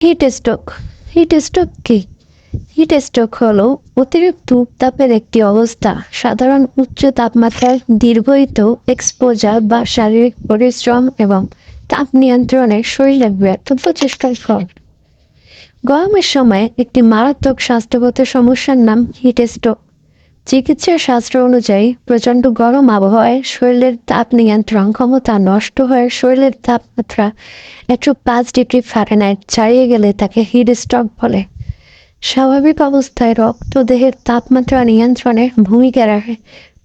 Hit stroke heat stroke কি? Heat stroke হল অতিরিক্ত উত্তাপের একটি অবস্থা। সাধারণ উচ্চ তাপমাত্রায় দীর্ঘায়িত এক্সপোজার বা শারীরিক পরিশ্রম এবং তাপ নিয়ন্ত্রণে শরীরের ব্যর্থ প্রচেষ্টার ফল। গরমের সময় একটি মারাত্মক স্বাস্থ্যগত সমস্যার নাম হিট স্ট্রোক চিকিৎসা শাস্ত্র অনুযায়ী, প্রচণ্ড গরম আবহাওয়ায় শরীরের তাপ নিয়ন্ত্রণ ক্ষমতা নষ্ট হয়ে শরীরের তাপমাত্রা একশো পাঁচ ডিগ্রি ফারেনহাইট ছাড়িয়ে গেলে তাকে হিট স্ট্রোক বলে। স্বাভাবিক অবস্থায় রক্ত দেহের তাপমাত্রা নিয়ন্ত্রণে ভূমিকা রাখে।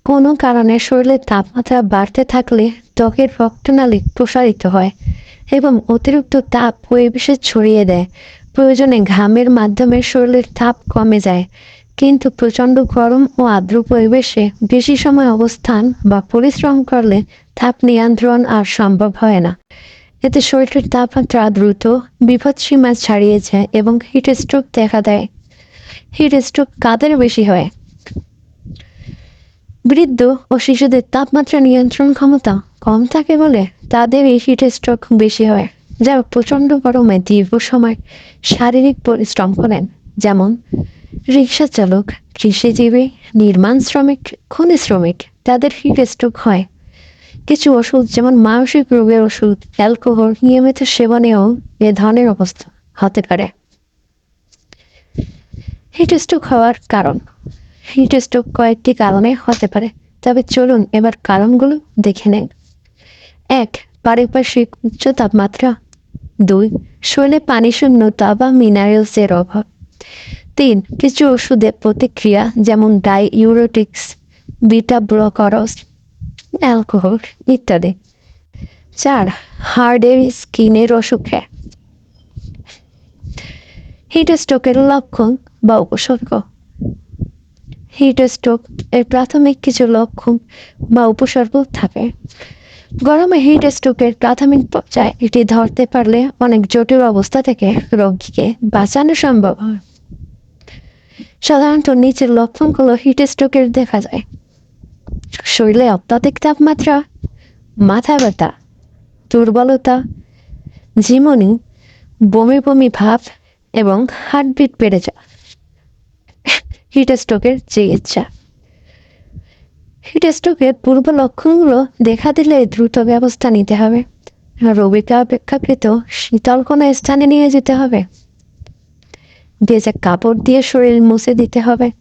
কোনো কারণে শরীরের তাপমাত্রা বাড়তে থাকলে ত্বকের রক্তনালী প্রসারিত হয় এবং অতিরিক্ত তাপ পরিবেশে ছড়িয়ে দেয়। প্রয়োজনে ঘামের মাধ্যমে শরীরের তাপ কমে যায়। কিন্তু প্রচণ্ড গরম ও আর্দ্র পরিবেশে বেশি সময় অবস্থান বা পরিশ্রম করলে তাপ নিয়ন্ত্রণ আর সম্ভব হয় না। এতে শরীরের তাপমাত্রা দ্রুত বিপদসীমা ছাড়িয়ে যায় এবং হিট স্ট্রোক দেখা দেয়। হিট স্ট্রোক কাদের বেশি হয়? বৃদ্ধ ও শিশুদের তাপমাত্রা নিয়ন্ত্রণ ক্ষমতা কম থাকে বলে তাদের এই হিট স্ট্রোক বেশি হয় যারা প্রচণ্ড গরমে দীর্ঘ সময় শারীরিক পরিশ্রম করেন। যেমন রিক্সা চালক, কৃষিজীবী, নির্মাণ শ্রমিক, খনি শ্রমিক, তাদের হিট স্ট্রোক হয় কিছু ওষুধ, যেমন মানসিক রোগের ওষুধ, অ্যালকোহল, নিয়মিত সেবনেও এ ধরনের অবস্থা হতে পারে। হিট স্ট্রোক হওয়ার কারণ। হিট স্ট্রোক কয়েকটি কারণে হতে পারে, তবে চলুন এবার কারণগুলো দেখে নেন এক, পারিপার্শ্বিক উচ্চ তাপমাত্রা। দুই শরীরে পানি শূন্যতা বা মিনারেলসের অভাব। তিন, কিছু ওষুধের প্রতিক্রিয়া, যেমন diuretics beta blockers alcohol ইত্যাদি। চার, হার্ডের স্কিনের অসুখে হিট স্ট্রোকের লক্ষণ বা উপসর্গ। হিট স্ট্রোক এর প্রাথমিক কিছু লক্ষণ বা উপসর্গ থাকে। গরমে হিট স্ট্রোকের প্রাথমিক পর্যায়ে এটি ধরতে পারলে অনেক জটিল অবস্থা থেকে রোগীকে বাঁচানো সম্ভব হয়। সাধারণত নিচের লক্ষণগুলো হিট স্ট্রোকের দেখা যায়। শরীরে অত্যাধিক তাপমাত্রা, মাথা ব্যথা, দুর্বলতা, ঝিমনি, বমি বমি ভাব এবং হার্টবিট বেড়ে যাওয়া হিট স্ট্রোকের চিকিৎসা। হিট স্ট্রোকের পূর্ব লক্ষণগুলো দেখা দিলে দ্রুত ব্যবস্থা নিতে হবে। রোগীকে অপেক্ষাকৃত শীতল কোনো স্থানে নিয়ে যেতে হবে। ভেজা কাপড় দিয়ে শরীর মুছে দিতে হবে,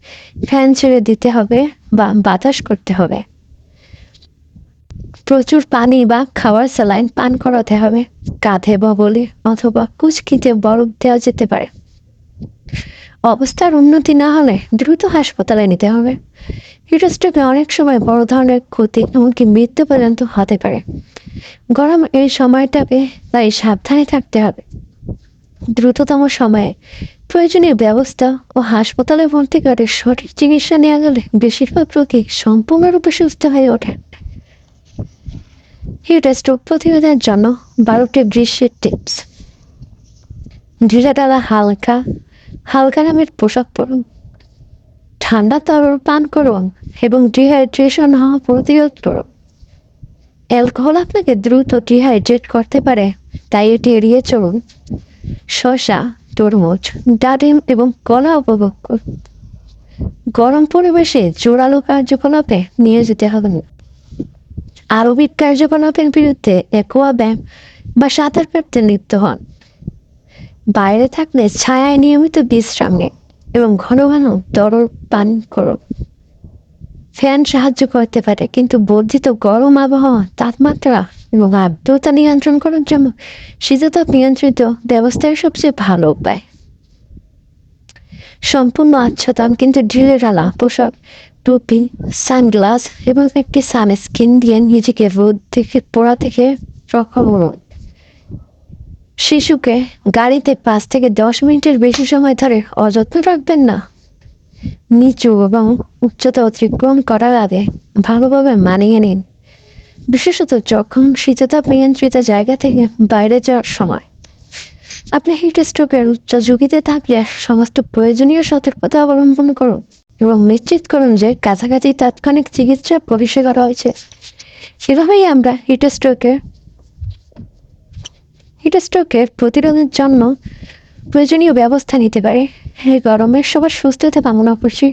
ফ্যান ছেড়ে দিতে হবে বা বাতাস করতে হবে। প্রচুর পানি বা খাওয়ার স্যালাইন পান করাতে হবে, কাঁধে ববলে অথবা কুচকিতে বরফ দেওয়া যেতে পারে। অবস্থার উন্নতি না হলে দ্রুত হাসপাতালে নিতে হবে। হিটস্ট্রোকে অনেক সময় বড় ধরনের ক্ষতি এমনকি মৃত্যু পর্যন্ত হতে পারে। গরম এই সময়টাকে তাই সাবধানে থাকতে হবে। দ্রুততম সময়ে। প্রয়োজনীয় ব্যবস্থা ও হাসপাতালে ভর্তি করে সঠিক চিকিৎসা নেওয়া গেলে বেশিরভাগ রোগী সম্পূর্ণরূপে সুস্থ হয়ে ওঠে। হিট স্ট্রোক প্রতিরোধের জন্য বারোটি গ্রীষ্মের টিপস ধীরে হালকা হালকা নামের পোশাক পরুন। ঠান্ডা তরল পান করুন এবং ডিহাইড্রেশন হওয়া প্রতিরোধ করুন। অ্যালকোহল আপনাকে দ্রুত ডিহাইড্রেট করতে পারে, তাই এটি এড়িয়ে চলুন। শসা তরমুজ, ডালিম এবং কলা উপভোগ গরম পরিবেশে জোরালো কার্যকলাপে নিয়ে যেতে হবে। না আরবিক কার্যকলাপের বিরুদ্ধে একোয়া ব্যায়াম বা সাঁতার কাটতে লিপ্ত হন। বাইরে থাকলে ছায়ায় নিয়মিত বিশ্রাম নিন এবং ঘন ঘন তরল পান করুন। ফ্যান সাহায্য করতে পারে, কিন্তু বর্ধিত গরম আবহাওয়া, তাপমাত্রা এবং আর্দ্রতা নিয়ন্ত্রণ করার জন্য শীততাপ নিয়ন্ত্রিত ব্যবস্থার সবচেয়ে ভালো উপায়। সম্পূর্ণ আচ্ছাদন, কিন্তু ঢিলে ঢালা পোশাক, টুপি, সানগ্লাস এবং একটি সানস্ক্রিন দিয়ে নিজেকে রোদ থেকে, পোড়া থেকে রক্ষা শিশুকে গাড়িতে পাঁচ থেকে দশ মিনিটের বেশি সময় ধরে অযত্ন রাখবেন না। নিচু এবং উচ্চতা অতিক্রম করার আগে ভালোভাবে মানিয়ে নিন। বিশেষত যখন শীততাপ নিয়ন্ত্রিত জায়গা থেকে বাইরে যাওয়ার সময়। আপনি হিট স্ট্রোকের উচ্চ ঝুঁকিতে থাকলে সমস্ত প্রয়োজনীয় সতর্কতা অবলম্বন করুন এবং নিশ্চিত করুন যে কাছাকাছি তাৎক্ষণিক চিকিৎসা পরিষেবা রয়েছে। এভাবেই আমরা হিট স্ট্রোকের হিট স্ট্রোকের প্রতিরোধের জন্য প্রয়োজনীয় ব্যবস্থা নিতে পারে। এই গরমের সবার সুস্থতা কামনা করছি